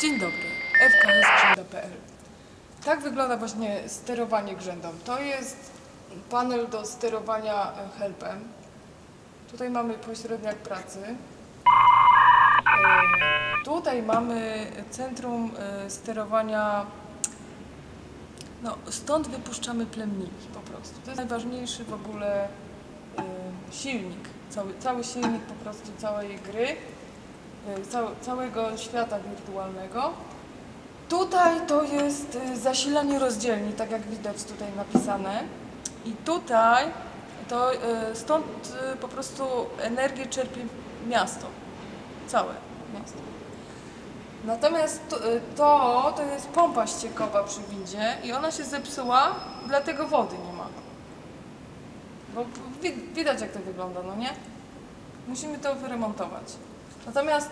Dzień dobry, fksgrzęda.pl Tak wygląda właśnie sterowanie grzędą. To jest panel do sterowania e, helpem. Tutaj mamy pośredniak pracy. E, Tutaj mamy centrum e, sterowania. No, stąd wypuszczamy plemniki po prostu. To jest najważniejszy w ogóle silnik, cały, cały silnik po prostu całej gry cał, całego świata wirtualnego. Tutaj to jest y, zasilanie rozdzielni, tak jak widać tutaj napisane. I tutaj to y, stąd po prostu energię czerpie miasto. Całe miasto. Natomiast to, to, to jest pompa ściekowa przy windzie i ona się zepsuła, dlatego wody nie ma. Bo wi- widać jak to wygląda, no nie? Musimy to wyremontować. Natomiast,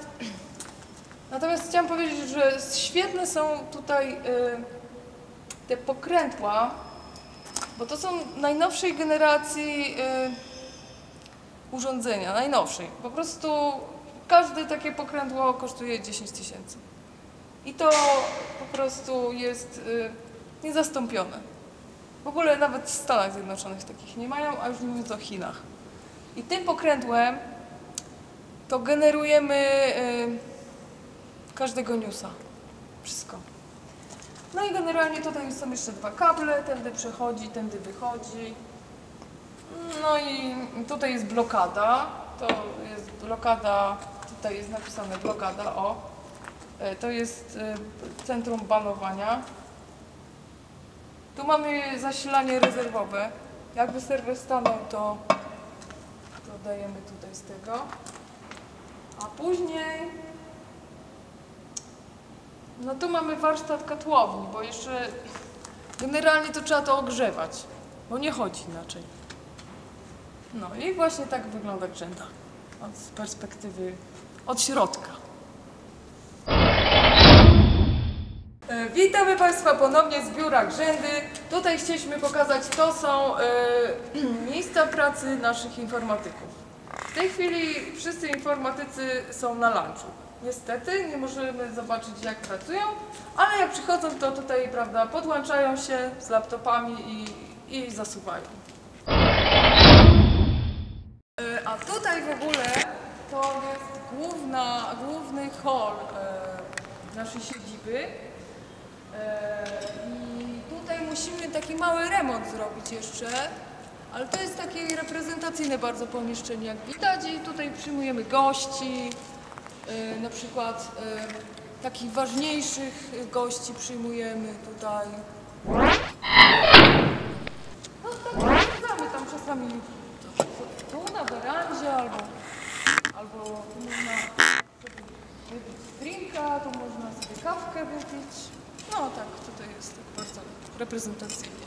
natomiast chciałam powiedzieć, że świetne są tutaj y, te pokrętła, bo to są najnowszej generacji y, urządzenia, najnowszej. Po prostu każde takie pokrętło kosztuje 10 tysięcy. I to po prostu jest y, niezastąpione. W ogóle nawet w Stanach Zjednoczonych takich nie mają, a już mówiąc o Chinach. I tym pokrętłem to generujemy y, każdego newsa. Wszystko. No i generalnie tutaj są jeszcze dwa kable, tędy przechodzi, tędy wychodzi. No i tutaj jest blokada. To jest blokada, tutaj jest napisane blokada, o. Y, To jest y, centrum banowania. Tu mamy zasilanie rezerwowe. Jakby serwer stanął, to, to dajemy tutaj z tego. A później no tu mamy warsztat katłowni, bo jeszcze generalnie to trzeba to ogrzewać, bo nie chodzi inaczej. No i właśnie tak wygląda grzęda od perspektywy od środka. Witamy Państwa ponownie z biura Grzędy. Tutaj chcieliśmy pokazać, to są e, miejsca pracy naszych informatyków. W tej chwili wszyscy informatycy są na lunchu. Niestety nie możemy zobaczyć jak pracują, ale jak przychodzą to tutaj, prawda, podłączają się z laptopami i, i zasuwają. E, A tutaj w ogóle to jest główna, główny hall e, naszej siedziby. E, I tutaj musimy taki mały remont zrobić jeszcze, ale to jest takie reprezentacyjne bardzo pomieszczenie, jak widać. I tutaj przyjmujemy gości, e, na przykład e, takich ważniejszych gości przyjmujemy tutaj. No tak, sprawdzamy tam czasami tu na werandzie albo, albo tu można wypić drinka, tu można sobie kawkę wypić. No tak, tutaj jest tak bardzo reprezentacyjnie.